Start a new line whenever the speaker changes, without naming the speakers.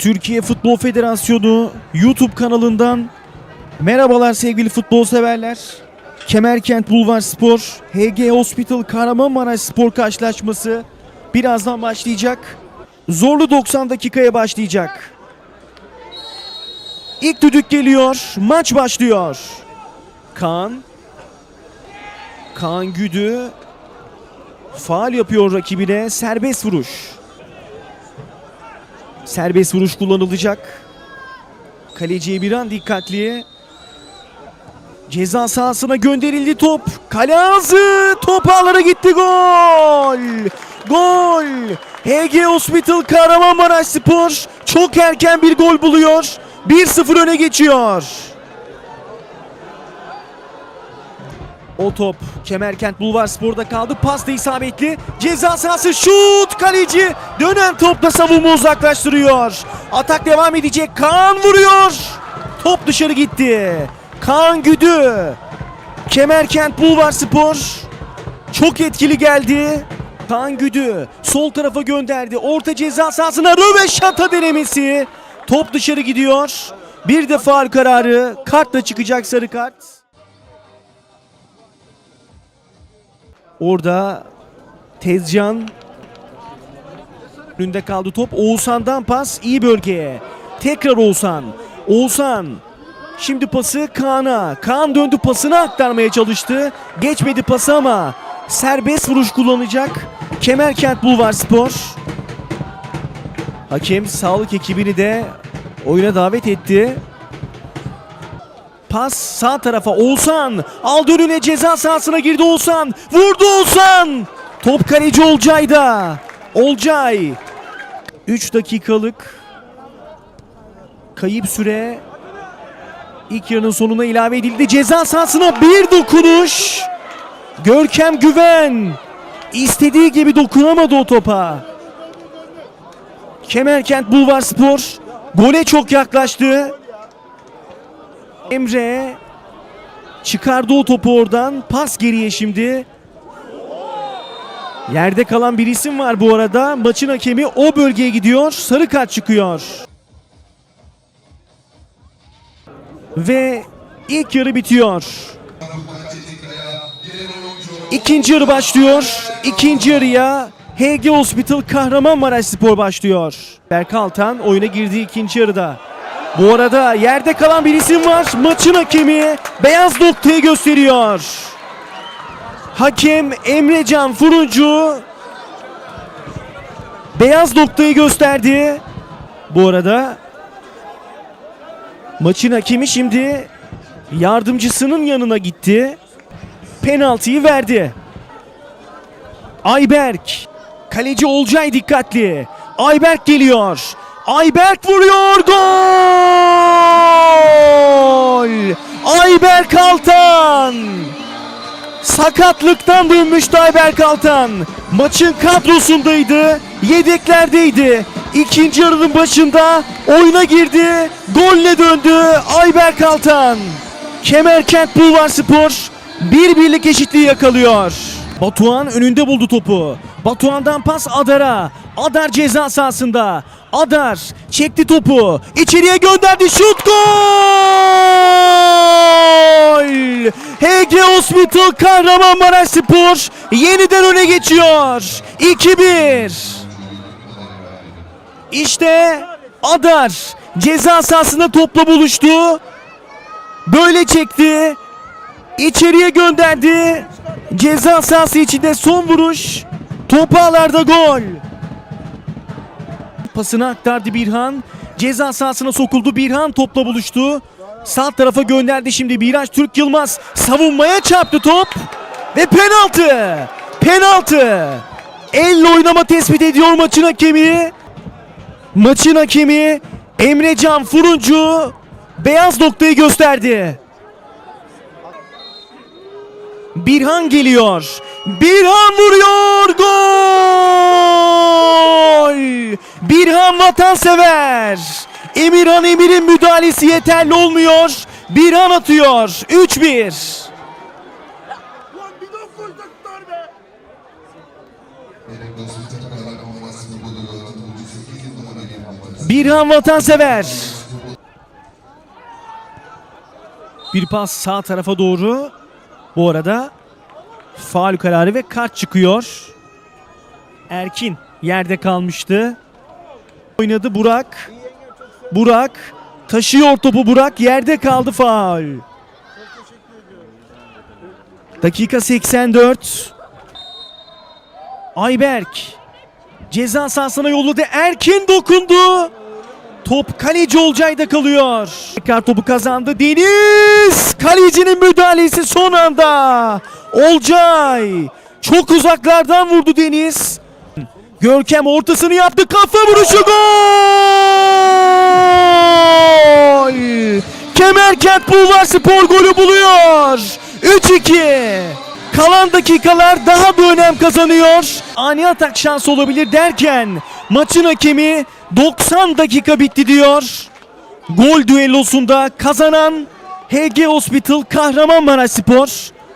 Türkiye Futbol Federasyonu YouTube kanalından merhabalar sevgili futbol severler. Kemerkent Bulvar Spor, HG Hospital Kahramanmaraş Spor karşılaşması birazdan başlayacak. Zorlu 90 dakikaya başlayacak. İlk düdük geliyor, maç başlıyor. Kaan Kaan Güdü faal yapıyor rakibine serbest vuruş. Serbest vuruş kullanılacak. Kaleci bir an dikkatli. Ceza sahasına gönderildi top. Kale ağzı. Top ağlara gitti gol. Gol. HG Hospital Kahramanmaraş Spor çok erken bir gol buluyor. 1-0 öne geçiyor. O top Kemerkent Bulvar Spor'da kaldı. Pas da isabetli. Ceza sahası şut. Kaleci dönen topla savunma uzaklaştırıyor. Atak devam edecek. Kaan vuruyor. Top dışarı gitti. Kaan Güdü. Kemerkent Bulvar Spor. Çok etkili geldi. Kaan Güdü sol tarafa gönderdi. Orta ceza sahasına röveşata denemesi. Top dışarı gidiyor. Bir de faul kararı. Kartla çıkacak sarı kart. Orada Tezcan önünde kaldı top. Oğuzhan'dan pas iyi bölgeye. Tekrar Oğuzhan. Oğuzhan şimdi pası Kaan'a. Kaan döndü pasını aktarmaya çalıştı. Geçmedi pası ama serbest vuruş kullanacak. Kemerkent Bulvar Spor. Hakem sağlık ekibini de oyuna davet etti. Pas sağ tarafa Oğuzhan. Aldı önüne ceza sahasına girdi Oğuzhan. Vurdu Oğuzhan. Top kaleci Olcay'da. Olcay. 3 dakikalık kayıp süre ilk yarının sonuna ilave edildi. Ceza sahasına bir dokunuş. Görkem Güven istediği gibi dokunamadı o topa. Kemerkent Bulvar Spor gole çok yaklaştı. Emre çıkardı o topu oradan. Pas geriye şimdi. Yerde kalan bir isim var bu arada. Maçın hakemi o bölgeye gidiyor. Sarı kart çıkıyor. Ve ilk yarı bitiyor. İkinci yarı başlıyor. İkinci yarıya HG Hospital Kahramanmaraş Spor başlıyor. Berk Altan oyuna girdiği ikinci yarıda. Bu arada yerde kalan bir isim var. Maçın hakemi beyaz noktayı gösteriyor. Hakem Emrecan Furuncu beyaz noktayı gösterdi. Bu arada maçın hakemi şimdi yardımcısının yanına gitti. Penaltıyı verdi. Ayberk. Kaleci Olcay dikkatli. Ayberk geliyor. Ayberk vuruyor. Gol! Ayberk Altan. Sakatlıktan dönmüştü Ayberk Altan. Maçın kadrosundaydı. Yedeklerdeydi. İkinci yarının başında oyuna girdi. Golle döndü Ayberk Altan. Kemerkent Bulvar Spor bir birlik eşitliği yakalıyor. Batuhan önünde buldu topu. Batuhan'dan pas Adar'a. Adar ceza sahasında. Adar çekti topu. İçeriye gönderdi. Şut gol! HG Hospital Kahramanmaraş Spor yeniden öne geçiyor. 2-1. İşte Adar ceza sahasında topla buluştu. Böyle çekti. İçeriye gönderdi. Ceza sahası içinde son vuruş. Top ağlarda gol. Pasını aktardı Birhan. Ceza sahasına sokuldu. Birhan topla buluştu. Sağ tarafa gönderdi şimdi Miraç Türk Yılmaz. Savunmaya çarptı top. Ve penaltı. Penaltı. Elle oynama tespit ediyor maçın hakemi. Maçın hakemi Emrecan Furuncu beyaz noktayı gösterdi. Birhan geliyor. Birhan vuruyor. Gol! Birhan vatansever. Emirhan Emir'in müdahalesi yeterli olmuyor. Birhan atıyor. 3-1.
Lan bir daha koyacaklar be.
Birhan Vatansever. Bir pas sağ tarafa doğru. Bu arada faul kararı ve kart çıkıyor. Erkin yerde kalmıştı. Oynadı Burak. Burak taşıyor topu Burak yerde kaldı faul. Dakika 84. Ayberk ceza sahasına yolladı. Erkin dokundu. Top kaleci Olcay'da kalıyor. Tekrar topu kazandı. Deniz kalecinin müdahalesi son anda. Olcay çok uzaklardan vurdu Deniz. Görkem ortasını yaptı. Kafa vuruşu gol! Kemerkent Bulvar Spor golü buluyor. 3-2. Kalan dakikalar daha da önem kazanıyor. Ani atak şans olabilir derken maçın hakemi 90 dakika bitti diyor. Gol düellosunda kazanan HG Hospital Kahramanmaraş Spor